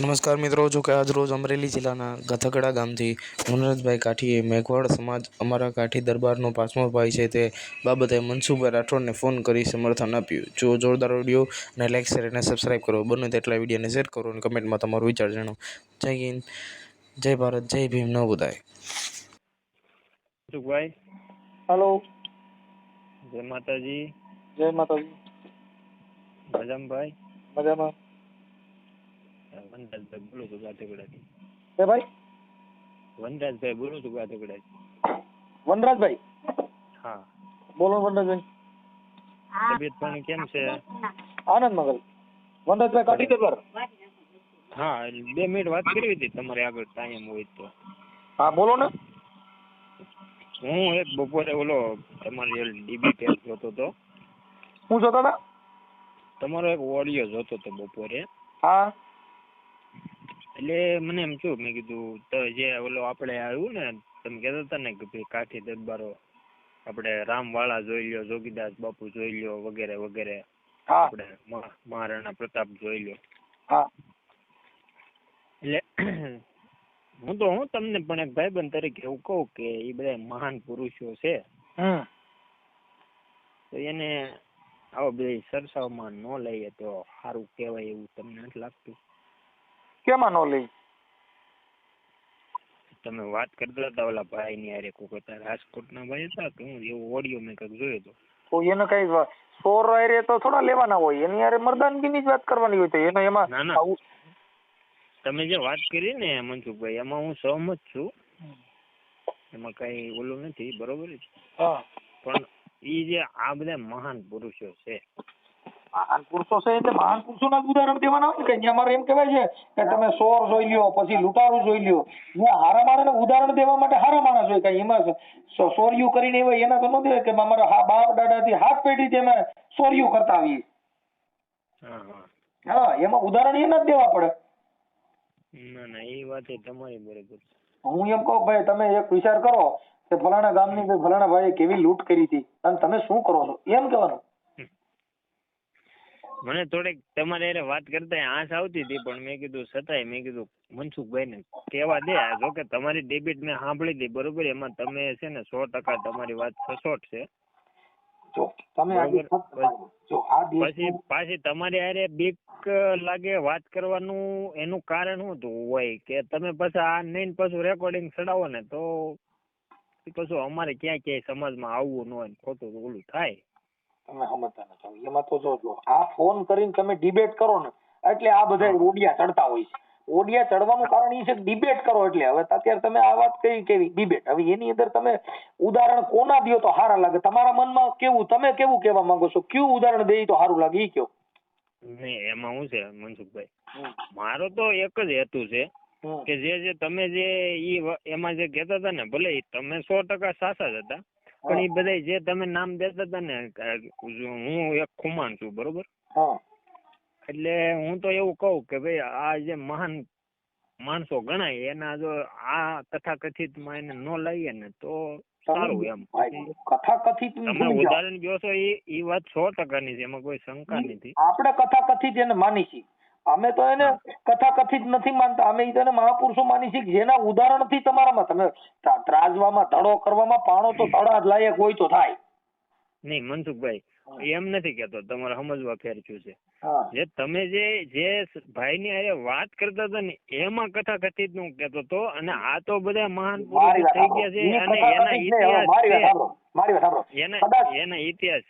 નમસ્કાર મિત્રો જો કે આજ રોજ અમરેલી જિલ્લાના ગથગડા ગામથી મનોરજભાઈ કાઠીએ મેઘવાડ સમાજ અમારા કાઠી દરબારનો પાંચમો ભાઈ છે તે બાબતે મનસુખભાઈ રાઠોડને ફોન કરી સમર્થન આપ્યું. જો જોરદાર ઓડિયો અને લાઇક શેર અને સબસ્ક્રાઈબ કરો. બને તેટલા વિડીયોને શેર કરો અને કમેન્ટમાં તમારો વિચાર જણાવો. જય હિન્દ જય ભારત જય ભીમ. ન બુધાય. મનસુખભાઈ. હલો જય માતાજી. જય માતાજી. મજામાં ભાઈ? મજામાં. વનરાજભાઈ બોલું છું. ગાધેગડાથી હે ભાઈ વનરાજભાઈ બોલું છું. ગાધેગડાથી વનરાજભાઈ હા. બોલો વનરાજભાઈ તબિયત પાણી કેમ છે? આનંદ મગલ. વનરાજભાઈ કાઢી દરબાર હા બે મિનિટ વાત કરવી હતી તમારે આગળ ટાઈમ હોય તો. હા બોલો ને. હું એક બપોરે ઓલો તમારી ડીબી ટેસ્ટ જોતો હતો. શું જોતો હતા? તમારો એક ઓડિયો જોતો હતો બપોરે. હા. એટલે મને એમ થયું મેં કીધું તો જે ઓલો આપણે આવ્યું ને તમે કહેતા હતા ને કે ભાઈ કાઠી દરબારો આપણે રામવાળા જોઈ લ્યો જોગીદાસ બાપુ જોઈ લ્યો વગેરે વગેરે. આપણે મહારાણા પ્રતાપ જોઈ લ્યો. એટલે હું તો હું તમને પણ એક ભાઈબંધ તરીકે એવું કહું કે એ બધા મહાન પુરુષો છે. તો એને આવા બધી સરસાવમાં ન લઈએ તો સારું કહેવાય એવું તમને નથી લાગતું? કેમાં નો લઈ? તમે વાત કરતા હતા ઓલા ભાઈ ની હારે કોક હતા રાજકોટના ભાઈ હતા કે હું એવો ઓડિયો મેં કંઈક જોયો હતો તો એનો કઈ સોર હારે તો થોડા લેવાના હોય એની હારે મર્દાનગીની જ વાત કરવાની હોય તો એનો એમાં ના, ના. તમે જે વાત કરી ને મનસુખભાઈ એમાં હું સહમત છું. એમાં કઈ ઓલું નથી બરોબર હા. પણ ઈ જે આ બધા મહાન પુરુષો છે મહાન પુરુષો છે એટલે મહાન પુરુષોના જ ઉદાહરણ દેવાના હોય ને કે અહીંયા એમ કહેવાય છે કે તમે સોર જોઈ લ્યો પછી લૂંટારું જોઈ લ્યો. ત્યાં હારા માણસને ઉદાહરણ દેવા માટે હારા માણસ હોય કઈ એમાં સોર્યું કરીને એવા એના તો ન દેવાય કે અમારા હા બાપ દાદાથી હાથ પેઢીથી અમે સોરિયું કરતા આવીએ. હા એમાં ઉદાહરણ એના જ દેવા પડે. ના ના એ વાત તમારી બરોબર હું એમ કહું ભાઈ તમે એક વિચાર કરો કે ફલાણા ગામની ફલાણા ભાઈએ કેવી લૂંટ કરી હતી અને તમે શું કરો છો? એમ કહેવાનું. મને થોડીક તમારે હારે વાત કરતા આંસ આવતી હતી પણ મેં કીધું છતાંય મેં કીધું મનસુખભાઈને કહેવા દે જો કે તમારી ડેબિટ મેં સાંભળી હતી બરોબર? એમાં તમે છે ને સો ટકા તમારી વાત સચોટ છે. પછી પાછી તમારી હારે બીક લાગે વાત કરવાનું એનું કારણ શું હતું હોય? કે તમે પછી આ નહીં પાછું રેકોર્ડિંગ ચડાવો ને તો પછી અમારે ક્યાંય ક્યાંય સમાજમાં આવવું ન હોય ખોટું ઓલું થાય. તમે સમજતા નથી એમાં તો જો જો આ ફોન કરીને તમે ડિબેટ કરો ને એટલે આ બધા ઓડિયા ચડતા હોય છે. ઓડિયા ચડવાનું કારણ એ છે કે ડિબેટ કરો એટલે. હવે અત્યારે તમે આ વાત કઈ કેવી? ડિબેટ હવે એની અંદર તમે ઉદાહરણ કોના દો તો સારા લાગે? તમારા મનમાં કેવું તમે કેવું કહેવા માંગો છો? કયું ઉદાહરણ દે તો સારું લાગે એ કયો? નહીં એમાં શું છે મનસુખભાઈ? મારો તો એક જ હેતુ છે કે જે જે તમે જે ઈ એમાં જે કહેતા હતા ને ભલે તમે સો ટકા સાચા જ હતા પણ એ બધા જે તમે નામ દેતા હતા ને હું એક ખુમાન છું બરોબર? એટલે હું તો એવું કહું કે ભાઈ આ જે મહાન માણસો ગણાય એના જો આ તથાકથિતમાં એને ન લઈએ ને તો સારું એમ. કથા કથિત તમે ઉદાહરણ કહો છો એ ઈ વાત સો ટકાની છે એમાં કોઈ શંકા નથી. આપણે કથા કથિત એને માની છીએ અમે તો એને કથા કથિત નથી માનતા. અમે તો એને મહાપુરુષો માની છીએ જેના ઉદાહરણથી તમારામાં તમે ત્રાજવામાં ધડો કરવામાં પાણો તો તળા જ લાયક હોય તો થાય. નહીં મનસુખભાઈ એમ નથી કેતો. તમારે સમજવા ફેરચ્યું છે. જે તમે જે જે ભાઈ ની હારે વાત કરતા હતા ને એમાં કથા કથિતનું કેતો તો અને આ તો બધા મહાન મારી થઈ ગયા છે અને એના ઇતિહાસ એના એના ઇતિહાસ.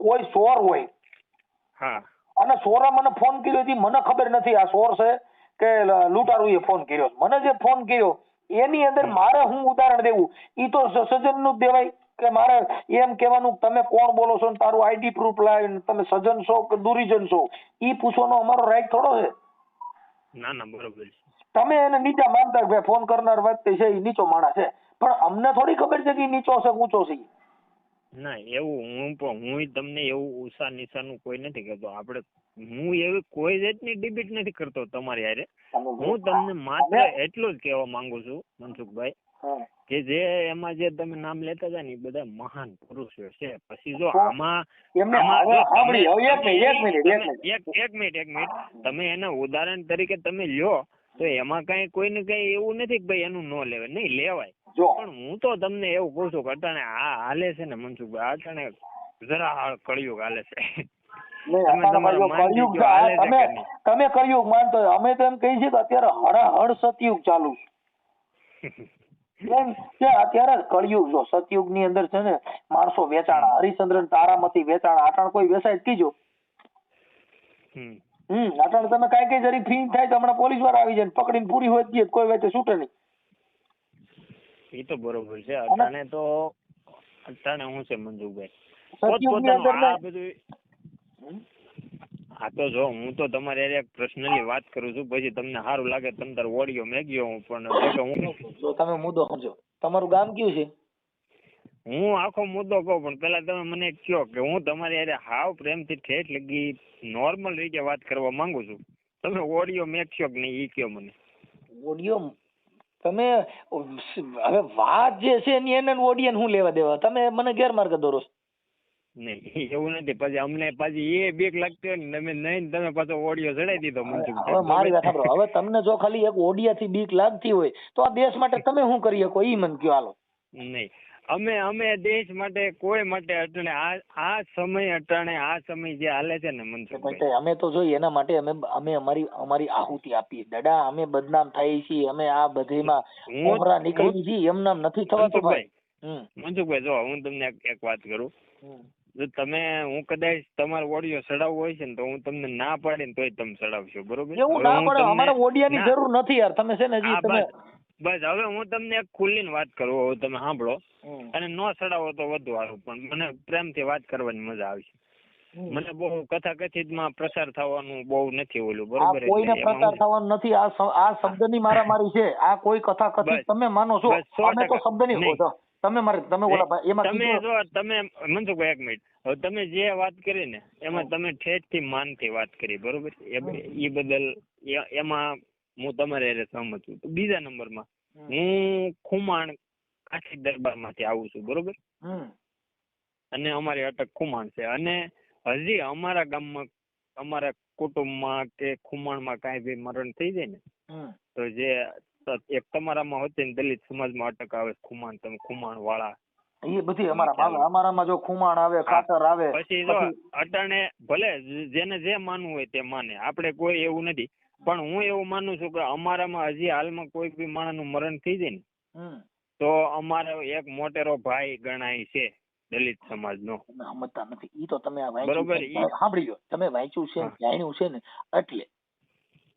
કોઈ સોર હોય હા. અને સોરા મને ફોન કર્યો હતી મને ખબર નથી. આ સોર છે કે લૂંટારુએ ફોન કર્યો મને જે ફોન કર્યો એની અંદર મારે હું ઉદાહરણ દેવું? ઈ તો સજ્જનનું જ દેવાય કે મારે એમ કહેવાનું તમે કોણ બોલો છો ને તારું આઈડી પ્રૂફ લાવીને તમે સજ્જન છો કે દુરીજન છો? ઈ પૂછવાનો અમારો રાઈટ થોડો છે. ના ના બરોબર તમે એને નીચા માનતા કે ભાઈ ફોન કરનાર વાત છે એ નીચો માણસ છે. પણ અમને થોડી ખબર છે કે નીચો છે ઊંચો છે. ના એવું હું પણ હું તમને એવું ઉષા નિશાનું કોઈ નથી કહેતો. આપણે હું એવી કોઈ જાતની ડિબેટ નથી કરતો તમારી હારે. હું તમને માત્ર એટલું જ કહેવા માંગુ છું મનસુખભાઈ કે જે એમાં જે તમે નામ લેતા હતા ને એ બધા મહાન પુરુષો છે. પછી જો આમાં એક મિનિટ એક મિનિટ એક તમે- મિનિટ. એક એક મિનિટ એક મિનિટ. તમે એના ઉદાહરણ તરીકે તમે લ્યો તો એમાં કઈ કોઈને કઈ એવું નથી કે ભાઈ એનું ન લેવાય. નહીં લેવાય. જો. પણ હું તો તમને એવું કહું છું કે અટાણે આ હાલે છે ને મનસુખભાઈ અટાણે જરા કળિયુગ હાલે છે. તમે કળિયુગ માનતો અમે તો એમ કહીએ છીએ કે અત્યારે હળહળ સતયુગ ચાલુ છે. અત્યારે કળિયુગ જો સતયુગની અંદર છે ને માણસો વેચાણ હરિચંદ્રન તારામતી વેચાણ આટણ કોઈ વેસાય કીજો. હમ. આટણ તમે કઈ કઈ જરી ફી થાય તો હમણાં પોલીસવાળા આવી જાય ને પકડીને પૂરી હોય કોઈ વેચે છૂટે નહીં. એ તો બરોબર છે. અટાણે તો અટાણે હું છે મંજુભાઈ પોતપોતાનું આ બધું હા તો જો હું તો તમારે એક પર્સનલી વાત કરું છું. પછી તમને સારું લાગે તમે તાર ઓડિયો મેગ્યો હું પણ હું તમે મુદ્દો સમજો. તમારું ગામ કયું છે? હું આખો મુદ્દો કહું પણ પેલા તમે મને કયો કે હું તમારી હારે હાવ પ્રેમથી ઠેઠ લગી નોર્મલ રીતે વાત કરવા માંગુ છું. તમે ઓડિયો મેકશો કે નહીં ઈ કયો મને? ઓડિયો તમે હવે વાત જે છે એની એને ઓડિયન હું લેવા દેવા? તમે મને ગેરમાર્ગે દોરો. નહીં એવું નથી. પછી અમને પાછી એ બીક લાગતી હોય ને તમે નહીં તમે પાછો ઓડિયો ચડાઈ દીધો હવે મારી વાત સાંભળો. હવે તમને જો ખાલી એક ઓડિયાથી બીક લાગતી હોય તો આ દેશ માટે તમે શું કરી શકો? ઈ મને કયો હાલો. નહીં. અમે અમે દેશ માટે કોઈ માટે અટણે આ આ સમય અટણે આ સમય જે હાલે છે ને મનસુખ અમે તો જોઈએ એના માટે અમે અમે અમારી અમારી આહુતિ આપી દડા અમે બદનામ થઈ છીએ. અમે આ બધીમાં મોહરા નીકળી છીએ. એમ નામ નથી થવાતું ભાઈ. મનસુખભાઈ. જો હું તમને એક- વાત કરું. જો તમે હું કદાચ તમારો ઓડિયો સડાવવો હોય છે ને તો હું તમને ના પાડીને તોય તમે ચડાવશો બરોબર? એવું ના પડે. અમારે ઓડિયાની. જરૂર નથી યાર. તમે છે ને હજી તમે બસ હવે હું તમને એક ખુલ્લીને વાત કરું હવે તમે સાંભળો. અને ન ચડાવો તો વધુ સારું પણ મને પ્રેમથી વાત કરવાની મજા આવી મને બહુ કથા કથિતમાં પ્રસાર થવાનું બહુ નથી ઓલું બરોબર કોઈને એટલે એમાં થવાનું નથી આ આ શબ્દની મારામારી છે આ કોઈ કથા કથિત તમે માનો છો અમે તો. શબ્દની નહીં. જો, તમે મારે તમે ઓલા ભાઈ એમાં તમે જો તમે મનસુખભાઈ એક મિનિટ. હવે તમે જે વાત કરી ને એમાં તમે ઠેઠથી માનથી વાત કરી બરોબર? એ બદલ એમાં હું તમારે હારે સહમત છું. તો બીજા નંબરમાં હું ખુમાણ કાઠી દરબારમાંથી આવું છું બરોબર. અને અમારી અટક ખુમાણ છે. અને હજી અમારા ગામમાં અમારા કુટુંબમાં કે ખુમાણમાં કાંઈ બી મરણ થઈ જાય ને તો જે એક તમારામાં હોતી ને દલિત સમાજમાં અટક આવે ખુમાણ તમે ખુમાણ વાળા એ બધી અમારા આવે. અમારામાં જો ખુમાણ આવે ખાતર આવે પછી જો અટાણે ભલે જેને જે માનવું હોય તે માને. આપણે કોઈ એવું નથી. પણ હું એવું માનું છું કે અમારામાં હજી હાલમાં કોઈ બી માણસનું મરણ થઈ જાય ને તો અમારો એક મોટેરો ભાઈ ગણાય છે દલિત સમાજનો. નો સમજતા નથી. ઈ તો તમે બરોબર. સાંભળી લો તમે વાંચ્યું છે જાણ્યું છે ને એટલે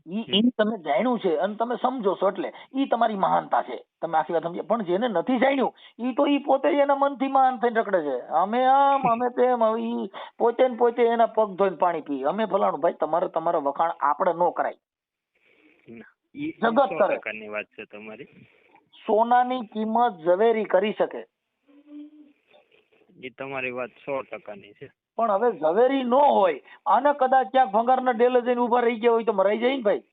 ઈ તમે જાણ્યું છે અને તમે સમજો છો એટલે ઈ તમારી મહાનતા છે. તમે આખી વાત સમજો પણ જેને નથી જાણ્યું ઈ તો ઈ પોતે એના મનથી મહાન થઈને રખડે છે. અમે આમ અમે તેમ ઈ પોતે ને પોતે એના પગ ધોઈને પાણી પી અમે ફલાણું ભાઈ તમારે તમારા વખાણ આપણે નો કરાય. જગત કરે. પ્રકારની વાત છે તમારી. સોનાની કિંમત ઝવેરી કરી શકે. એ તમારી વાત સો ટકાની છે. પણ હવે ઝવેરી નો હોય આને કદાચ ક્યાંક ભંગારના ડેલે જઈને ઊભા રહી ગયા હોય તો મરાઈ જાય ને ભાઈ.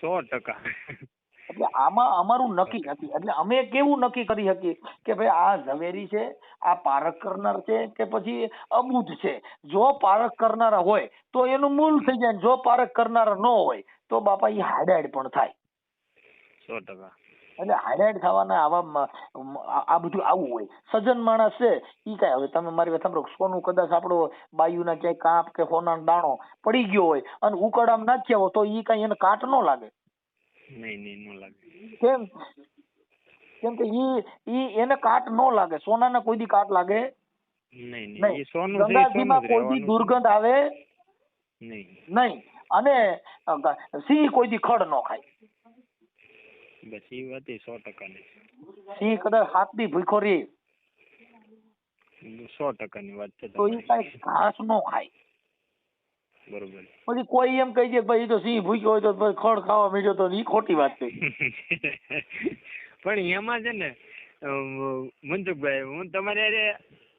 સો ટકા. એટલે આમાં અમારું નક્કી નથી. એટલે અમે કેવું નક્કી કરી શકીએ કે ભાઈ આ ઝવેરી છે આ પારખ કરનાર છે કે પછી અબૂધ છે. જો પારખ કરનારા હોય તો એનું મૂલ થઈ જાય જો પારખ કરનારા ન હોય તો બાપા એ હાડાડ પણ થાય. સો ટકા. એટલે હાડાડ થવાના આવા આ બધું આવું હોય. સજ્જન માણસ છે ઈ કાંઈ હવે તમે મારી વાત સાંભળો સોનું કદાચ આપણો બાયુના ક્યાંય કાંપ કે સોનાનો દાણો પડી ગયો હોય અને ઉકળામ નાખ્યા હોય તો ઈ કાંઈ એને કાટ ન લાગે. નહીં નહીં ન લાગે. કેમ? કેમ કે ઈ ઈ એને કાટ ન લાગે. સોનાને કોઈ દી કાટ લાગે નહીં નહીં સોનું ગંગાજીમાં કોઈ દી દુર્ગંધ આવે નહીં. નહીં. અને સિંહ કોઈ દી ખડ ન ખાય. બસ એ વાત સો ટકાની ની સિંહ કદાચ હાથ દી ભૂખો રહે સો ટકાની વાત છે તો એ કઈ ઘાસ ન ખાય. બરોબર. પછી કોઈ એમ કહી દે કે ભાઈ તો સિંહ ભૂખ્યો હોય તો ખડ ખાવા માંડ્યો તો એ ખોટી વાત છે. પણ એમાં છે ને મનસુખભાઈ હું તમારે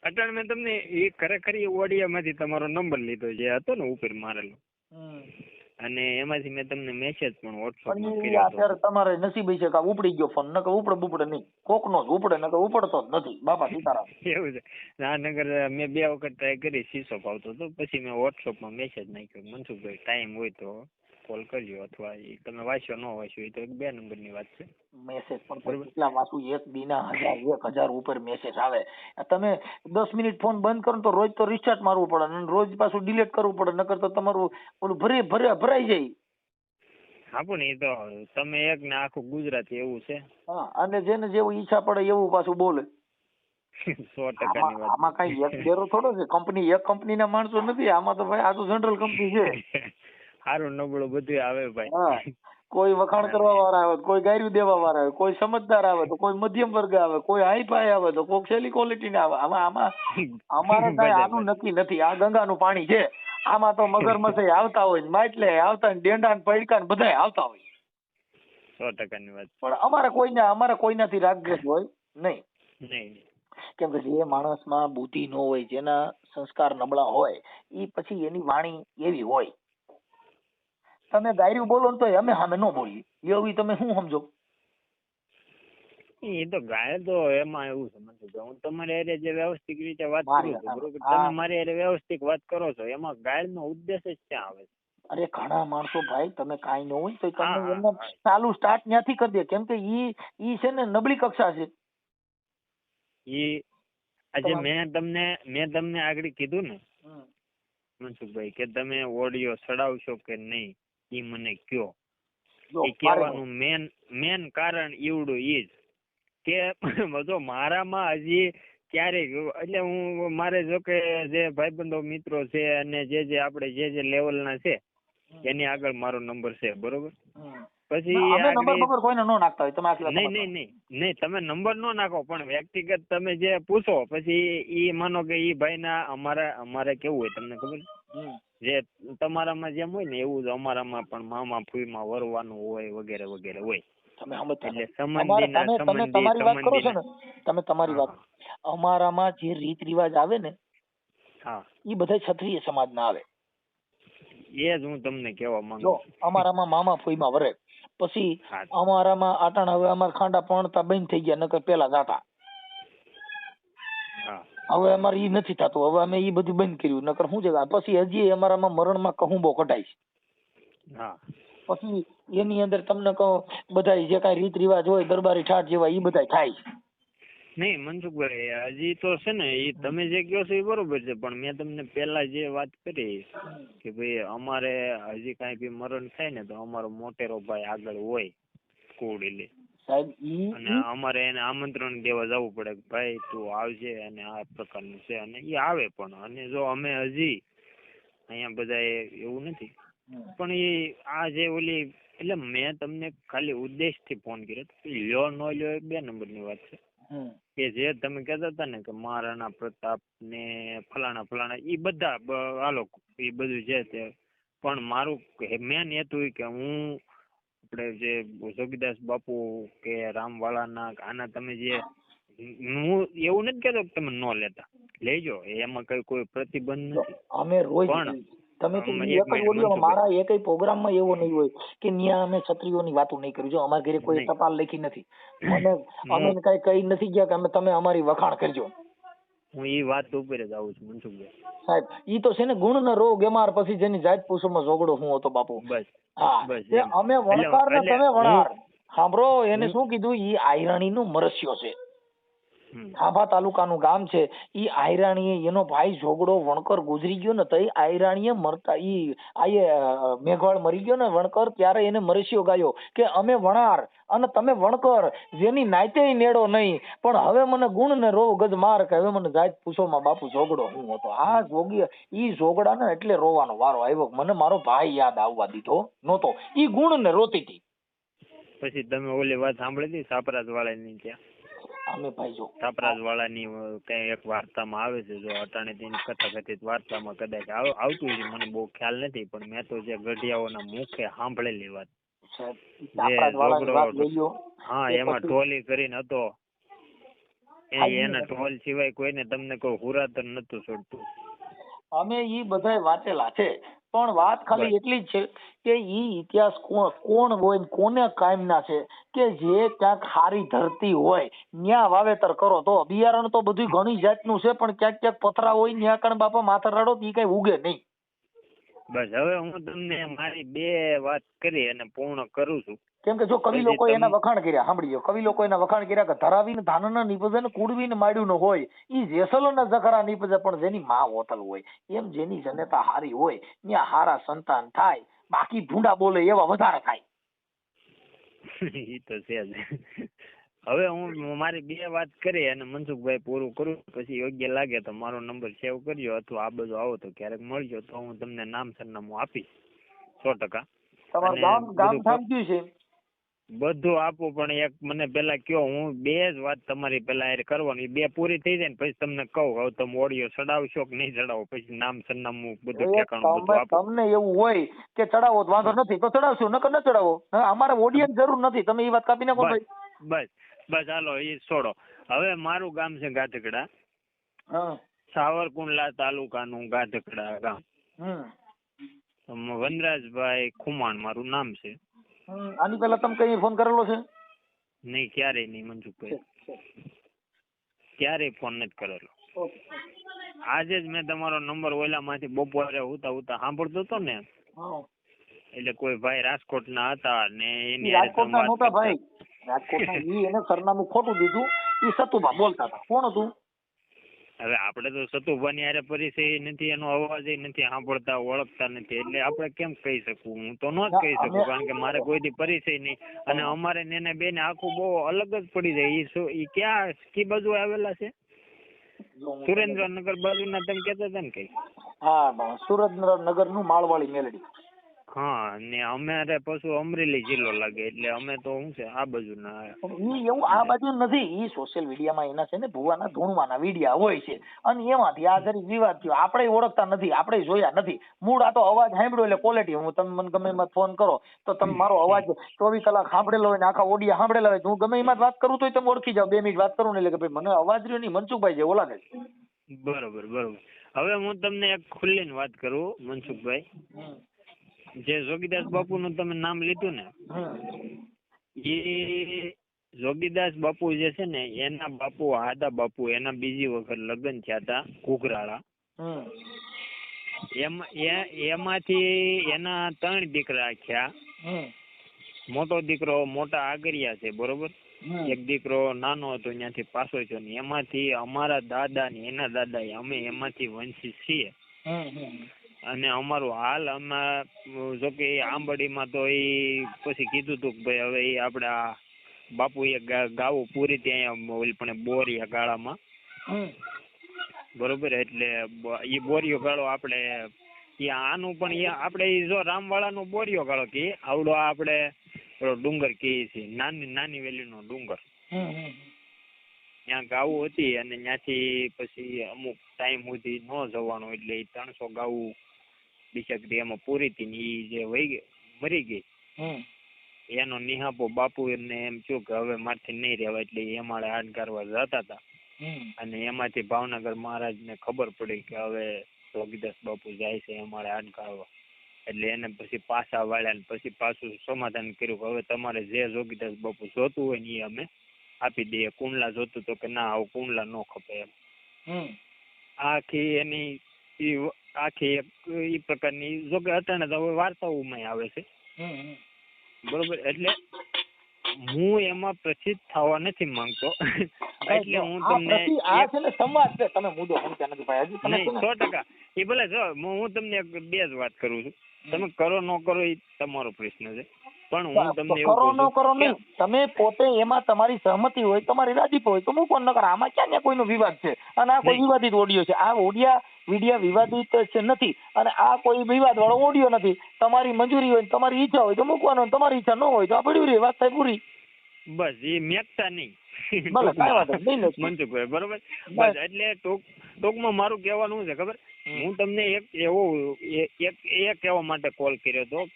અટલ મેં તમને એ ખરેખર એ ઓડિયામાંથી તમારો નંબર લીધો જે હતો ને ઉપર મારેલો. અને એમાંથી મેં તમને મેસેજ પણ વોટ્સઅપ કર્યો અત્યારે તમારે નસીબ છે કે ઉપડી ગયો ફોન નકર ઉપડે બુપડે નહીં. કોકનો જ ઉપડે નકર ઉપડતો જ નથી. બાપા સીતારામ. એવું છે. ના નગર મેં બે વખત ટ્રાય કરી શીશો આવતો તો પછી મેં વોટ્સઅપમાં મેસેજ નાખ્યો. મનસુખભાઈ ટાઈમ હોય તો કોલ કરજો અથવા એ તમે વાંચ્યો ન વાંચ્યો એ તો એક બે નંબરની વાત છે. મેસેજ પણ કેટલા વાંચું? એક દીના હજાર એક હજાર ઉપર મેસેજ આવે. તમે દસ મિનિટ ફોન બંધ કરો તો રોજ તો રિચાર્જ મારવું પડે અને રોજ પાછું ડિલીટ કરવું પડે નકર તો તમારું ઓલું ભરે ભરે ભરાઈ જાય. હા પણ એ તો તમે એક ને આખું ગુજરાતી એવું છે. હા અને જેને જેવું ઈચ્છા પડે એવું પાછું બોલે. સો ટકાની આમાં વાત. આમાં કઈ એક ફેરો થોડો છે. કંપની એક કંપનીના માણસો નથી આમાં તો ભાઈ આ તો જનરલ કંપની છે. સારું નબળું બધું આવે ભાઈ. કોઈ વખાણ કરવા વાળા આવે કોઈ ગાયરું દેવા વાળા આવે કોઈ સમજદાર આવે તો કોઈ મધ્યમ વર્ગ આવે કોઈ હાઈ ફાઈ આવે તો કોઈ છેલ્લી ક્વોલિટી ના આવે. આમાં આમાં અમારે કઈ આનું નક્કી નથી. આ ગંગાનું પાણી છે. આમાં તો મગરમચ્છ આવતા હોય ને માટલે આવતા ને ડેંડા ને પૈડકા ને બધા આવતા હોય. સો ટકાની વાત. પણ અમારે કોઈને અમારે કોઈનાથી રાગદ્વેષ હોય નહીં. નહીં કેમ કે જે માણસમાં બુદ્ધિ ન હોય જેના સંસ્કાર નબળા હોય એ પછી એની વાણી એવી હોય. તમે ગાયરું બોલો ને તો અમે સામે ન બોલીએ. એવી તમે શું સમજો? એ તો ગાય તો એમાં એવું સમજવું કે હું તમારે હારે જે વ્યવસ્થિત રીતે વાત કરું છું બરોબર? તમે મારી હારે વ્યવસ્થિત વાત કરો છો. એમાં ગાય નો ઉદ્દેશ જ ક્યાં આવે છે? અરે ઘણા માણસો ભાઈ તમે કાંઈ ન હોય તો તમે એમને ચાલુ સ્ટાર્ટ ત્યાંથી કરી દે. કેમ કે ઈ ઈ છે ને નબળી કક્ષા છે. ઈ આજે મેં તમને મેં તમને આગળ કીધું ને મનસુખભાઈ કે તમે ઓડિયો ચડાવશો કે નહીં? ઈ મને કયો. એ કહેવાનું મેન મેન કારણ ઈવડું ઈ જ કે જો મારામાં હજી ક્યારેય એટલે હું મારે જો કે જે ભાઈબંધો મિત્રો છે અને જે જે આપણે જે જે લેવલના છે એની આગળ મારો નંબર છે બરોબર? પછી નંબર કોઈને નો નાખતા હોય તમે નહીં નહીં નહીં નહીં તમે નંબર નો નાખો પણ વ્યક્તિગત તમે જે પૂછો પછી ઈ માનો કે ઈ ભાઈના અમારે અમારે કેવું હોય તમને ખબર. જે તમારામાં જેમ હોય ને એવું જ અમારામાં પણ મામા ફૂઈમાં વરવાનું હોય વગેરે વગેરે હોય. તમે તમારી વાત કરો છો ને તમે તમારી વાત અમારામાં જે રીત રિવાજ આવે ને હા. ઈ બધા ક્ષત્રિય સમાજના આવે. એ જ હું તમને કહેવા માંગુ અમારામાં મામા ફૂઈમાં વરે. પછી અમારામાં આટાણ હવે અમારા ખાંડા પણતા બંધ થઈ ગયા નકર પેલા જાતા હવે અમારે ઈ નથી થતું. હવે અમે ઈ બધું બંધ કર્યું. નકર શું છે પછી હજી અમારામાં મરણમાં કહુંબો કઢાય છે. હા. પછી એની અંદર તમને કહો બધા જે કાંઈ રીત રિવાજ હોય દરબારી ઠાઠ જેવા ઈ બધા થાય નહીં મનસુખભાઈ હજી તો છે ને એ તમે જે કહો છો એ બરોબર છે. પણ મેં તમને પહેલા જે વાત કરી કે ભાઈ અમારે હજી કાંઈ બી મરણ થાય ને તો અમારો મોટેરો ભાઈ આગળ હોય કુડીલે સાહેબ ઈ અને અમારે એને આમંત્રણ દેવા જવું પડે કે ભાઈ તું આવજે અને આ પ્રકારનું છે અને એ આવે પણ. અને જો અમે હજી અહીંયા બધા એવું નથી. પણ એ આ જે ઓલી એટલે મેં તમને ખાલી ઉદ્દેશથી ફોન કર્યો. લ્યો ન લ્યો એ બે નંબરની વાત છે. કે જે તમે કહેતા હતા ને કે મહારાણા પ્રતાપ ને ફલાણા ફલાણા એ બધા આ લોકો એ બધું છે. તે પણ મારું મેન હેતુ કે હું આપણે જે જોગીદાસ બાપુ કે રામવાળાના આના તમે જે હું એવું નથી કહેતો કે તમે ન લેતા. લેજો એમાં કઈ કોઈ પ્રતિબંધ નથી. અમે રોજ પણ તમે તો એક જ મિનિટ મારા એકય પ્રોગ્રામમાં એવો નહીં હોય કે ન્યા અમે ક્ષત્રિયોની વાતો નહીં કરી. જો અમારા ઘરે કોઈ. ટપાલ લખી નથી. મને અમે કઈ કહી નથી ગયા કે અમે તમે અમારી વખાણ કરજો. હું એ વાત ઉપર જ આવું છું મનસુખભાઈ. સાહેબ ઈ તો છે ને ગુણ નો રોગ એમાર પછી જેની જાત પૂછોમાં ઝોગડો હું હતો બાપુ. બસ હા બસ અમે વણકાર ને તમે વણાર સાંભળો એને શું કીધું? ઈ આયરણી નું મરસ્યો છે. હમ. તાલુકાનું ગામ છે. ઈ આયરાણીએ એનો ભાઈ ઝોગડો વણકર ગુજરી ગયો ને તઈ આયરાણીએ મરતા ઈ આયે મેઘવાળ મરી ગયો ને વણકર ત્યારે એને મરસ્યો ગાયો કે અમે વણાર અને તમે વણકર જેની નાતે નેડો નહીં. પણ હવે મને ગુણ ને રો ગજ માર કે હવે મને જાત પૂછોમાં બાપુ ઝોગડો હું હતો? આ જોગી ઈ ઝોગડા ને એટલે રોવાનો વારો આવ્યો. મને મારો ભાઈ યાદ આવવા દીધો નહોતો. ઈ ગુણ ને રોતી હતી. પછી તમે ઓલી વાત સાંભળી હતી સાપરાજ વાળાની ત્યાં? અમે ભાઈ જો. સાપરાજ વાળાની કઈ એક વાર્તામાં આવે છે જો અટાણે તેની કથાકથિત વાર્તામાં કદાચ આવતું છે મને બહુ ખ્યાલ નથી પણ મેં તો જે ગઢિયાઓના મુખે સાંભળેલી વાત. હા એમાં ટોલી કરીને હતો. એ એના ટોલ સિવાય કોઈને તમને કોઈ હુરાતર નતું છોડતું. અમે ઈ બધાય વાંચેલા છે. પણ વાત ખાલી એટલી જ છે કે ઈ ઇતિહાસ કોણ કોણ હોય ને કોને કાયમના છે કે જે ક્યાંક હારી ધરતી હોય ન્યા વાવેતર કરો તો. બિયારણ તો બધું ઘણી જાતનું છે પણ ક્યાંક ક્યાંક પથરા હોય ન્યા કણ બાપા માથે રડો તો ઈ કઈ ઉગે નહીં. બસ હવે હું તમને મારી બે વાત કરી અને પૂર્ણ કરું છું. કેમ કે જો કવિ લોકો એના વખાણ કર્યા સાંભળીજો કવિ લોકો એના વખાણ કર્યા કે ધરાવીને ધાનના નીપજે ને કુડવીને માડ્યું હોય ઈ જેસલોના જખરા નીપજે પણ જેની માં હોતલ હોય એમ જેની જનતા હારી હોય ત્યાં હારા સંતાન થાય બાકી ભૂંડા બોલે એવા વધારે થાય. ઈ તો છે જ. હવે હું મારી બે વાત કરી અને મનસુખભાઈ પૂરું કરું પછી યોગ્ય લાગે તો મારો નંબર સેવ કરજો અથવા આ બાજુ આવો તો ક્યારેક મળજો તો હું તમને નામ સરનામું આપીશ સો ટકા. તમારું ગામ ગામ થામ કયું છે બધું આપું પણ એક મને પેલા કયો હું બે જ વાત તમારી પેલા કરવાની. બે પૂરી થઈ જાય ને પછી તમને કહું હવે તમે ઓડિયો ચડાવશો કે નહીં ચડાવો પછી નામ સરનામું બધું ઠેકાણું બધું તમને એવું હોય કે ચડાવો વાંધો નથી તો ચડાવશું નકર ન ચડાવો. અમારે ઓડિયન્સ જરૂર નથી. તમે એ વાત કાપી નાખો બસ ભાઈ. બસ બસ હાલો એ છોડો. હવે મારું ગામ છે ગાધકડા. હા. સાવરકુંડલા તાલુકાનું ગાધકડા ગામ. હમ. વનરાજભાઈ ખુમાણ મારું નામ છે. આની પહેલા તમે કઈ ફોન કરેલો છે? નહીં ક્યારેય નહીં મંજુ ક્યારેય ફોન નથી કરેલો. આજે જ મેં તમારો નંબર ઓલામાંથી બપોરે ઉતા ઉતા સાંભળતો હતો ને? એટલે કોઈ ભાઈ રાજકોટના હતા ને એની રાજકોટ ના નહોતા ભાઈ. રાજકોટના ઈ એને સરનામું ખોટું દીધું. એ સતુભા બોલતા હતા. કોણ હતું? હવે આપણે તો સતુભાની યારે પરિચય નથી એનો અવાજ નથી સાંભળતા ઓળખતા નથી. એટલે આપણે કેમ કહી શકું? હું તો ન જ કહી શકું કારણ કે મારે કોઈથી પરિચય નહીં. અને અમારે ને એને બેને આખું બહુ અલગ જ પડી જાય. ઈ શું એ ક્યાં કી બાજુ આવેલા છે? સુરેન્દ્રનગર બાજુના તમે કહેતા હતા ને કઈ? હા સુરેન્દ્રનગરનું માળવાળી મેલડી. હા ને અમારે પાછું અમરેલી જિલ્લો લાગે એટલે અમે તો શું છે આ બાજુ ના ઈ એવું આ બાજુ નથી ઈ સોશિયલ મીડિયામાં એના છે ને ભુવાના ધૂણવાના વિડિયા હોય છે. અને એમાંથી આ જરી વિવાદ થયો. આપણે ઓળખતા નથી આપણે જોયા નથી. મૂળ આ તો અવાજ સાંભળ્યો એટલે ક્વોલિટી હું તમે મને ગમે એમાં ફોન કરો તો તમે મારો અવાજ ચોવીસ કલાક સાંભળેલો હોય ને આખા ઓડિયા સાંભળેલા હોય તો હું ગમે એમાં વાત કરું તો તમે ઓળખી જાઓ. બે મિનિટ વાત કરું ને એટલે કે ભાઈ મને અવાજ રહ્યો નહીં મનસુખભાઈ જેવો લાગે બરોબર બરોબર. હવે હું તમને એક ખુલ્લીને વાત કરું મનસુખભાઈ. જે જોગીદાસ બાપુનું તમે નામ લીધું ને એ જોગીદાસ બાપુ જે છે ને એના બાપુ હાદા બાપુ એના બીજી વખત લગ્ન થયા હતા ઘુઘરાળા. એ- એમાંથી એના ત્રણ દીકરા થયા. મોટો દીકરો મોટા આગરિયા છે બરોબર? એક દીકરો નાનો હતો ત્યાંથી પાછો થયો ને એમાંથી અમારા દાદા ને એના દાદા અમે એમાંથી વંશી છીએ. અને અમારું હાલ અમે જો કે આંબડીમાં તો એ પછી કીધું તું કે ભાઈ હવે એ આપણે બાપુએ ગાવું પૂરી ત્યાં ઓલી પણ બોરિયા ગાળામાં. બરોબર? એટલે એ બોરિયો ગાળો આપણે આનું પણ આપણે જો રામવાળાનો બોરિયો ગાળો કે આવડો આપણે પેલો ડુંગર કહીએ છીએ નાની નાની વેલીનો ડુંગર. ત્યાં ગાવું હતી અને ત્યાંથી પછી અમુક ટાઈમ સુધી ન જવાનું એટલે ત્રણસો ગાવું બિચારી એમાં પૂરી હતી ને ઈ જે વહી ગઈ મરી ગઈ. એનો નિહાપો બાપુ એમને એમ થયું કે હવે મારથી નહીં રહેવાય એટલે એ અમારે હાડ કરવા જતા હતા. અને એમાંથી ભાવનગર મહારાજ ને ખબર પડી કે હવે જોગીદાસ બાપુ જાય છે અમારે હાડ કાઢવા એટલે એને પછી પાછા વાળ્યા પછી પાછું સમાધાન કર્યું કે હવે તમારે જે જોગીદાસ બાપુ જોતું હોય ને એ અમે આપી દઈએ. કુંડલા જોતું તો કે ના આવું કુંડલા ન ખપે એમ. આખી એની આખી ઈ પ્રકારની જો કે અટાણે તો હવે વાર્તાઓમાં આવે છે. બરોબર? એટલે હું એમાં પ્રસિદ્ધ થવા નથી માંગતો. એટલે હું તમને આ છે ને સંવાદ છે. તમે મુદ્દો સમજ્યા નથી ભાઈ. હજી તમે સો ટકા. એ ભલે જો હું હું તમને એક બે જ વાત કરું છું. તમે કરો ન કરો એ તમારો પ્રશ્ન છે. પણ હું તમને કરો ન કરો નહીં. તમે પોતે એમાં તમારી સહમતિ હોય તમારી રાજીપો હોય તો મૂકો ન કરો. આમાં ક્યાં ને કોઈનો વિવાદ છે? અને આ કોઈ વિવાદિત ઓડિયો છે? આ ઓડિયા વિડિયા વિવાદિત છે નથી. અને આ કોઈ વિવાદ વાળો ઓડિયો નથી. તમારી મંજૂરી હોય તમારી ઈચ્છા હોય તો મૂકવાનો તમારી ઈચ્છા ન હોય તો આ પડ્યું રહે વાત થાય પૂરી. બસ એ મેકતા નહીં. મનસુખભાઈ બરોબર? બસ. એટલે ટૂંક ટૂંકમાં મારું કહેવાનું છે ખબર? હું તમને એક એવો એક એ કહેવા માટે કોલ કર્યો હતો.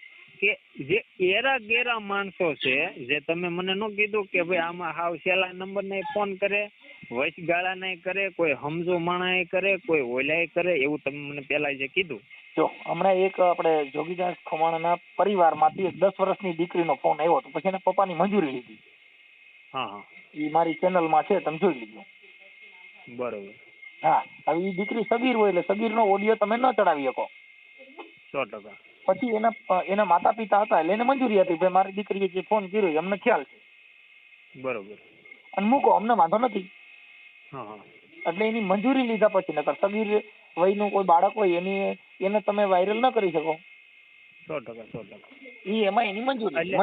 કે જે એરા ગેરા માણસો છે જે તમે મને ન કીધું કે ભાઈ આમાં હાવ સેલા નંબર ને ફોન કરે વૈશ ગાળા ને કરે કોઈ હમજો માણા કરે કોઈ ઓલાય કરે એવું તમે મને પેલા જે કીધું. જો હમણાં એક આપણે જોગીદાસ ખમાણાના પરિવારમાંથી એક દસ વર્ષની દીકરીનો ફોન આવ્યો હતો પછી એના પપ્પાની મંજૂરી લીધી. હા હા. એ મારી ચેનલમાં છે તમે જોઈ લીધું. બરોબર. હા હવે એ દીકરી સગીર હોય એટલે સગીરનો ઓડિયો તમે ન ચડાવી શકો. સો ટકા. પછી એના એના માતા પિતા હતા એટલે એને મંજૂરી હતી ભાઈ મારી દીકરીએ જે ફોન કર્યો અમને ખ્યાલ છે. બરોબર. અને મૂકો અમને વાંધો નથી. એટલે એની મંજૂરી લીધા પછી નકર સગીર વયનું કોઈ બાળક હોય એની એને તમે વાયરલ ન કરી શકો. સો ટકા સો ટકા. એ એમાં એની મંજૂરી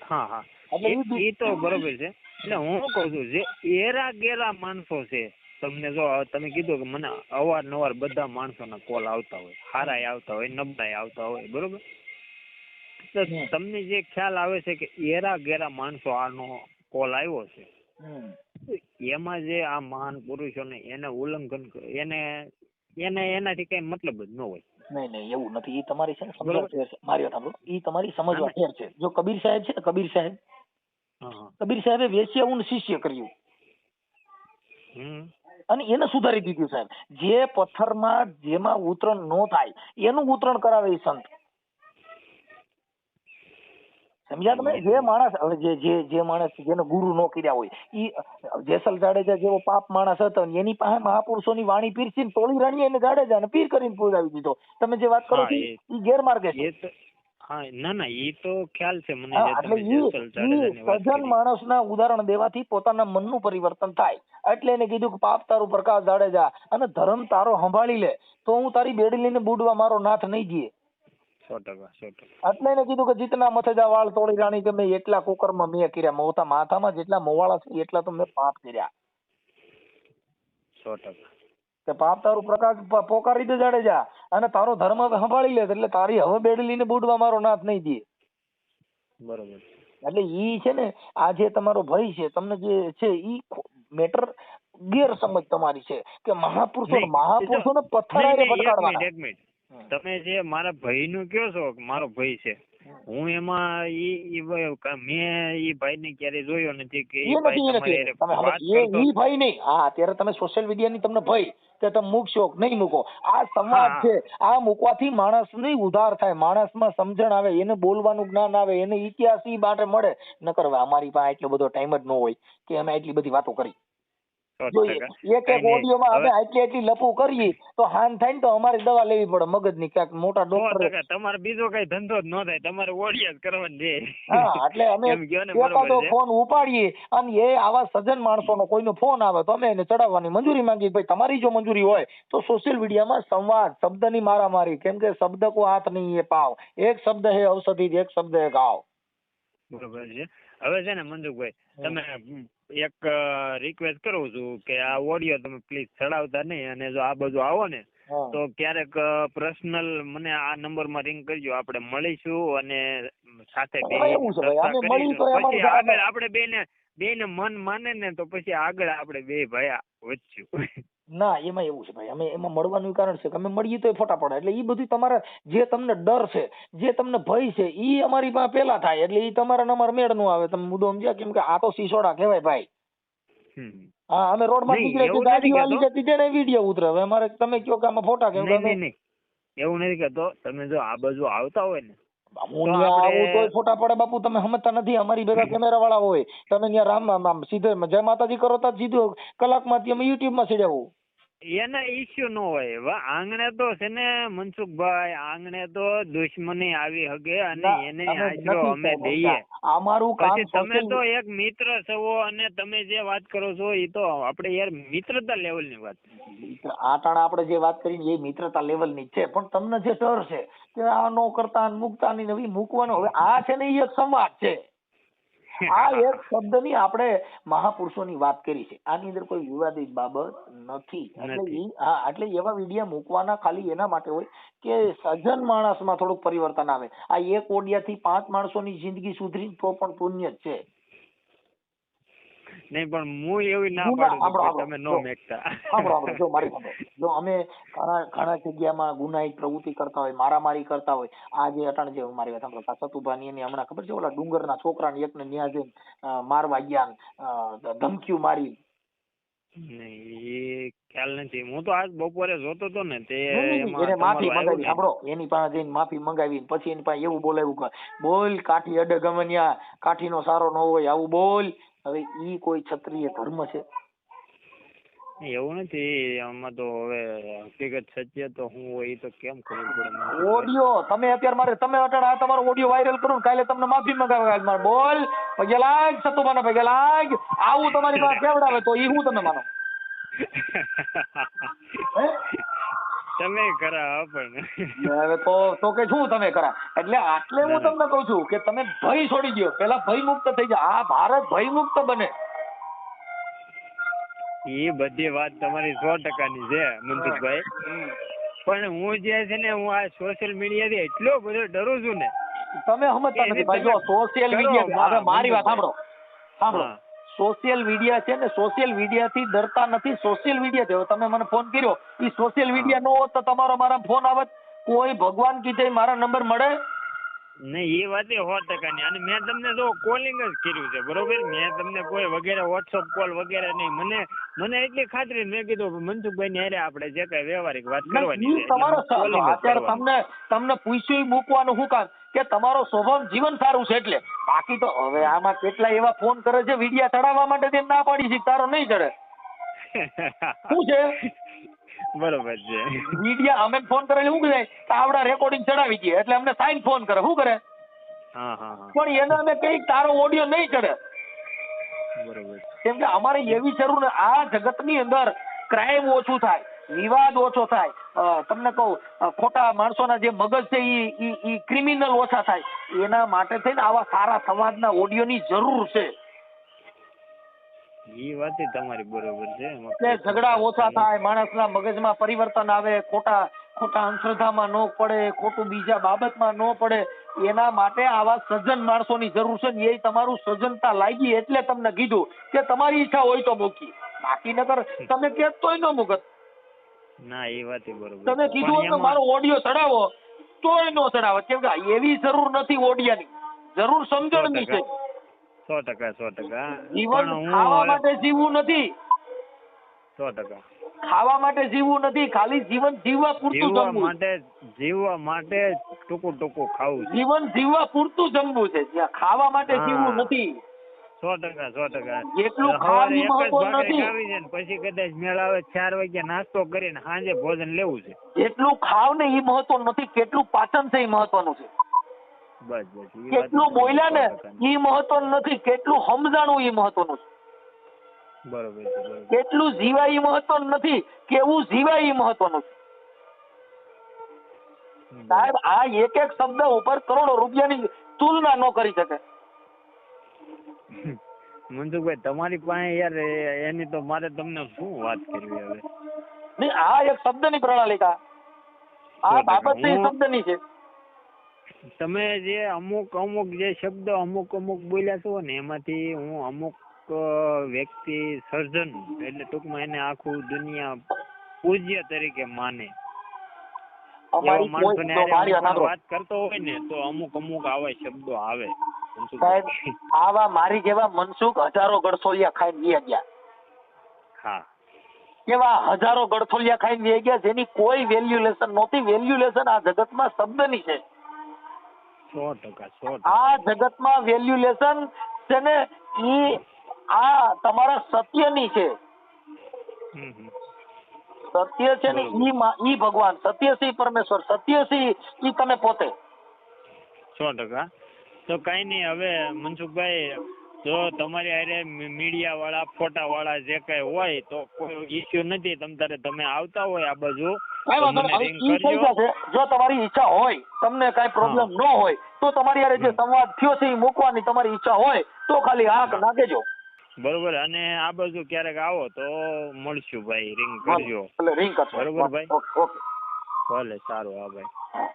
હા હા. એટલે એ તો બરોબર છે. એટલે હું કહું છું જે એરા ગેરા માણસો છે તમને જો તમે કીધું કે મને અવારનવાર બધા માણસોના કોલ આવતા હોય હારાય આવતા હોય નબળાય આવતા હોય બરોબર? તો તમને જે ખ્યાલ આવે છે કે એરા ગેરા માણસો આનો કોલ આવ્યો છે એમાં જે આ મહાન પુરુષોને એને ઉલ્લંઘન એને એને એનાથી કઈ મતલબ જ ન હોય. નહીં નહીં એવું નથી. એ તમારી છે ને ફેર છે મારી વાત સાંભળો. એ તમારી સમજવા ફેર છે જો કબીર સાહેબ છે ને કબીર સાહેબ કબીર સાહેબે વેશ્યાઓનું શિષ્ય કર્યું. હમ. અને એને સુધારી દીધું સાહેબ જે પથ્થરમાં જેમાં ઉતરણ ન થાય એનું ઉતરણ કરાવે એ સંત. સમજ્યા તમે? જે માણસ હવે જે જે જે માણસ જેને ગુરુ નો કર્યા હોય ઈ જેસલ જાડેજા જેવો પાપ માણસ હતો એની પાસે મહાપુરુષોની વાણી પીરસી તોળી રાણીએ એને જાડેજા ને પીર કરીને પૂજાવી દીધો. તમે જે વાત કરો છો એ- ગેરમાર્ગે છે. હા ના ના એ તો ખ્યાલ છે મને હા, જે એટલે તમે ઈ જેસલ જાડેજાની વાત સજ્જન માણસના ઉદાહરણ દેવાથી પોતાના મનનું પરિવર્તન થાય. એટલે એને કીધું કે પાપ તારું પ્રકાશ જાડેજા અને ધર્મ તારો સંભાળી લે. તો હું તારી બેડી લઈને બુડવા મારો નાથ નહીં ટકા એટલે એને કીધું કે જીતના મથેજા વાળ તોડી રાણી કે મેં એટલા કુકરમાં મેં કર્યા. મોતા માથામાં જેટલા મોવાળા છે એટલા તો મેં પાપ કર્યા. સો ટકા. કે પાપ તારું પ્રકાશ પોકારી દે જાડેજા અને તારો ધર્મ સંભાળી લે એટલે તારી હવે બેડી લઈને બુડવા મારો નાથ નહીં દે. બરોબર. એટલે ઈ છે ને આ જે તમારો ભય છે તમને જે છે ઈ મેટર ગેરસમજ તમારી છે. કે મહાપુરુષો મહાપુરુષોને પથ્થર નહીં, હારે નહીં, એક મિનિટ ફટકારવાના તમે જે મારા ભાઈનું કયો છો મારો ભાઈ છે. હું એમાં ઈ ભાઈ મેં ઈ ભાઈને ક્યારે જોયો નથી કે એ ભાઈ નથી. નથી તમે વાત સમજ- એ ઈ ભય નહીં. હા અત્યારે તમે સોશિયલ મીડિયાની તમને ભય કે તમે મૂકશો નહીં મૂકો? આ સંવાદ છે. આ મૂકવાથી માણસની ઉધાર થાય. માણસમાં સમજણ આવે એને બોલવાનું જ્ઞાન આવે એને ઇતિહાસ ઈ માટે મળે. નકર કરવા અમારી પાસે એટલો બધો ટાઈમ જ ન હોય કે અમે એટલી બધી વાતો કરી. એક એક. ઓડિયોમાં અમે આટલી આટલી લપુ કરીએ તો હાન થાય ને તો અમારે દવા લેવી પડે મગજની ક્યાંક મોટા ડોક્ટર તમારે બીજો કઈ ધંધો જ ન થાય. તમારે ઓડિયા જ કરવાની છે. હા એટલે અમે ને એકાદો ફોન ઉપાડીએ અને એ આવા સજ્જન માણસોનો કોઈનો ફોન આવે તો અમે એને ચડાવવાની મંજૂરી માંગીએ ભાઈ તમારી જો મંજૂરી હોય તો સોશિયલ મીડિયામાં સંવાદ શબ્દની મારામારી કેમ કે શબ્દ કો હાથ નહીં એ પાવ. એક શબ્દ હે ઔષધિ એક શબ્દ હે ગાવ બરોબર છે. હવે છે ને મંજુભાઈ તમે એક રિક્વેસ્ટ કરું છું કે આ ઓડિયો તમે પ્લીઝ ચડાવતા નહીં અને જો આ બધું આવો ને તો ક્યારેક પર્સનલ મને આ નંબરમાં રિંગ કરજો. આપણે મળીશું અને સાથે પછી આગળ આપણે બે ને બે ને મન માને ને તો પછી આગળ આપણે બે ભાઈ વધશું. ના એમાં એવું છે ભાઈ અમે એમાં મળવાનું કારણ છે કે અમે મળીએ તો ફોટા પડે. એટલે એ બધું તમારા જે તમને ડર છે જે તમને ભય છે એ અમારી પાસે પેલા થાય. એટલે એ તમારા નંબર મેળનું આવે. તમે મુદ્દો સમજ્યા કેમ કે આ તો સિસોડા કહેવાય ભાઈ. હા અમે રોડમાં નીકળે ગાડી વાલી જતી છે ને વીડિયો ઉતરે હવે અમારે તમે કયો કે આમાં ફોટા કેમ નહીં. એવું નથી કહેતો. તમે જો આ બાજુ આવતા હોય ને હું તો ત્યાં આવું તોય ફોટા પડે બાપુ તમે સમજતા નથી. અમારી ભેગા કેમેરા વાળા હોય. તમે ત્યાં રામ આમ સીધે જય માતાજી કરો તો સીધું કલાકમાંથી અમે યુટ્યુબમાં સીડાવું એના ઈસ્યુ ન હોય. આંગણે તો છે ને મનસુખભાઈ આંગણે તો દુશ્મની આવી હગે અને એને તમે આશરો અમે દઈએ. અમારું કામ તમે તો એક મિત્ર છો અને તમે જે વાત કરો છો એ તો આપણે યાર મિત્રતા લેવલની વાત આ ટાણે આપણે જે વાત કરી એ મિત્રતા લેવલની છે. પણ તમને જે ડર છે કે આ નો કરતા મૂકતા ની નવી મૂકવાનો હવે આ છે ને એ એક સંવાદ છે. આ એક શબ્દની આપણે મહાપુરુષોની વાત કરી છે. આની અંદર કોઈ વિવાદિત બાબત નથી. એટલે હા એટલે એવા વિડિયા મૂકવાના ખાલી એના માટે હોય કે સજ્જન માણસમાં થોડુંક પરિવર્તન આવે. આ એક ઓડિયાથી પાંચ માણસોની જિંદગી સુધરી તો પણ પુણ્ય જ છે. નહીં પણ હું એવી ના પાડું તમે નો મેકતા. આપણો આપણો જો મારી સાંભળો. જો અમે ઘણા ઘણા જગ્યામાં ગુનાહિત પ્રવૃત્તિ કરતા હોય મારામારી કરતા હોય આ જે અટાણે જે મારી વાત સાંભળો સતુભાની એની હમણાં ખબર છે ઓલા ડુંગરના છોકરાને એકને ન્યા જઈને મારવા ગયા ને, ધમકીઓ મારી. એ ખ્યાલ નથી. હું તો આજ બપોરે જોતો તો ને તે નહીં, નહીં, એમાં એને માફી મંગાવી સાંભળો. એની પાસે જઈને માફી મંગાવી પછી એની પાસે એવું બોલાવ્યું બોલ કાઠી અડે ગમે ન્યા કાઠીનો સારો ન હોય આવું બોલ. હવે ઈ કોઈ ક્ષત્રિય ધર્મ છે? એવું નથી આમાં તો હવે હકીકત સત્ય તો હું હોય તો કેમ ખબર પડે ઓડિયો તમે અત્યારે મારે તમે અટાણે આ તમારો ઓડિયો વાયરલ કરું ને કાલે તમને માફી મંગાવે મારે બોલ પગે લાગ સતુમાના પગે લાગ આવું તમારી પાસે કેવડાવે તો ઈ હું તમે માનો? હે? તમે કરા પણ. હવે તો તો કે શું તમે કરા એટલે આટલે હું તમને કહું છું કે તમે ભય છોડી દો પેલા ભય મુક્ત થઈ જાઓ આ ભારત ભય મુક્ત બને. એ બધી વાત તમારી સો ટકાની છે મનસુખભાઈ. પણ હું જે છે ને હું આ સોશિયલ મીડિયાથી એટલો બધો ડરું છું ને તમે સમજતા નથી ભાઈ. જો સોશિયલ મીડિયા હવે મારી વાત સાંભળો. સાંભળો. સોશિયલ મીડિયા છે ને સોશિયલ મીડિયા થી ડરતા નથી. સોશિયલ મીડિયા છે. તમે મને ફોન કર્યો. એ સોશિયલ મીડિયા નો હોત તો તમારો મારા ફોન આવત. કોઈ ભગવાન કીધે મારા નંબર મળે? નહીં એ વાત સો ટકાની. અને મેં તમને જો કોલિંગ જ કર્યું છે બરોબર? મેં તમને કોઈ વગેરે વોટ્સઅપ કોલ વગેરે નહીં. મને મને એટલી ખાતરી. મેં કીધું મનસુખભાઈ ને અરે આપણે જે કઈ વ્યવહારિક વાત કરવાની છે તમારો અત્યારે તમને તમને પૂછ્યું મૂકવાનું શું કામ? કે તમારો સ્વભાવ જીવન સારું છે એટલે. બાકી તો હવે આમાં કેટલા એવા ફોન કરે છે વિડિયા ચડાવવા માટે તેમ ના પાડી છે તારો નહીં ચડે. શું છે? બરોબર છે. મીડિયા અમે ફોન કરે શું કહે કે આવડા રેકોર્ડિંગ ચડાવી દઈએ એટલે અમને સાઈન ફોન કરે શું કરે? પણ એને અમે કઈ તારો ઓડિયો નહીં ચડે. બરોબર. કેમ કે અમારે એવી જરૂર ને આ જગતની અંદર ક્રાઇમ ઓછું થાય વિવાદ ઓછો થાય. તમને કહું ખોટા માણસોના જે મગજ છે ઈ ક્રિમિનલ ઓછા થાય. એના માટે થઈને આવા સારા સમાજના ઓડિયોની જરૂર છે. એ વાત તમારી બરોબર છે એટલે ઝઘડા ઓછા થાય માણસના મગજમાં પરિવર્તન આવે ખોટા ખોટા અંધશ્રદ્ધામાં ન પડે ખોટું બીજા બાબતમાં ન પડે એના માટે આવા સજ્જન માણસોની જરૂર છે ને એ તમારું સજ્જનતા લાગી એટલે તમને કીધું કે તમારી ઈચ્છા હોય તો મૂકી. બાકી નકર તમે કે તોય ન મૂકત. ના એ વાત બરોબર તમે કીધું હોત મારો ઓડિયો ચડાવો તોય નો ચડાવો. કેમ કે એવી જરૂર નથી ઓડિયાની. જરૂર સમજણની છે. સો ટકા સો ટકા. જીવન ખાવા માટે જીવવું નથી. સો ટકા. ખાવા માટે જીવવું નથી ખાલી જીવન જીવવા પૂરતું જમવું. માટે જીવવા માટે ટૂંકું ટૂંકું ખાવું છે. જીવન જીવવા પૂરતું જમવું છે ખાવા માટે જીવવું નથી. સો ટકા સો ટકા. જેટલું ખાવાનું ભાખરી નથી. છે પછી કદાચ મેળાવે ચાર વાગ્યા નાસ્તો કરીને સાંજે ભોજન લેવું છે. જેટલું ખાવ ને એ મહત્વ નથી કેટલું પાચન છે એ મહત્વનું છે. બસ બસ કેટલું બોલ્યા ને એ મહત્વનું નથી કેટલું સમજાણું એ મહત્વનું છે. બરોબર કેટલું જીવા એ મહત્વનું નથી કેવું જીવા એ મહત્વનું છે. સાહેબ આ એક એક શબ્દ ઉપર કરોડો રૂપિયાની તુલના ન કરી શકે. મનસુખભાઈ તમારી પાસે યાર એની તો મારે તમને શું વાત કરવી હવે? નહીં આ એક શબ્દની પ્રણાલિકા. આ બાબતની શબ્દની છે. તમે જે અમુક અમુક જે શબ્દ અમુક અમુક બોલ્યા છો ને એમાંથી હું અમુક વ્યક્તિ સર્જન એટલે ટૂંકમાં એને આખું દુનિયા પૂજ્ય તરીકે માને. વાત કરતો હોય ને તો અમુક અમુક આવા શબ્દો આવે. સાહેબ આવા મારી જેવા મનસુખ હજારો ગડસોલિયા ખાઈને વી ગયા. હા. કેવા હજારો ગડથોલિયા ખાઈને વી ગયા જેની કોઈ વેલ્યુલેશન નહોતી. વેલ્યુલેશન આ જગતમાં શબ્દની છે. સો ટકા સો આ જગતમાં વેલ્યુલેશન છે ને ઈ આ તમારા સત્યની છે. સત્ય છે ને ઈ ઈ ભગવાન. સત્ય છે પરમેશ્વર. સત્ય ઈ- ઈ તમે પોતે. સો ટકા. તો કઈ નહીં હવે મનસુખભાઈ જો તમારી અરે મીડિયા વાળા ફોટા વાળા જે કઈ હોય તો કોઈ ઇસ્યુ નથી. તમ તારે તમે આવતા હોય આ બાજુ જો તમારી ઈચ્છા હોય તમને કઈ પ્રોબ્લેમ ન હોય તો તમારી હારે જે સંવાદ થયો છે એ મૂકવાની તમારી ઈચ્છા હોય તો ખાલી હા. નાખેજો બરોબર. અને આ બાજુ ક્યારેક આવો તો મળશું ભાઈ. રિંગ કરજો. એટલે રિંગ બરોબર ભાઈ. ઓકે ભલે સારું. હા ભાઈ.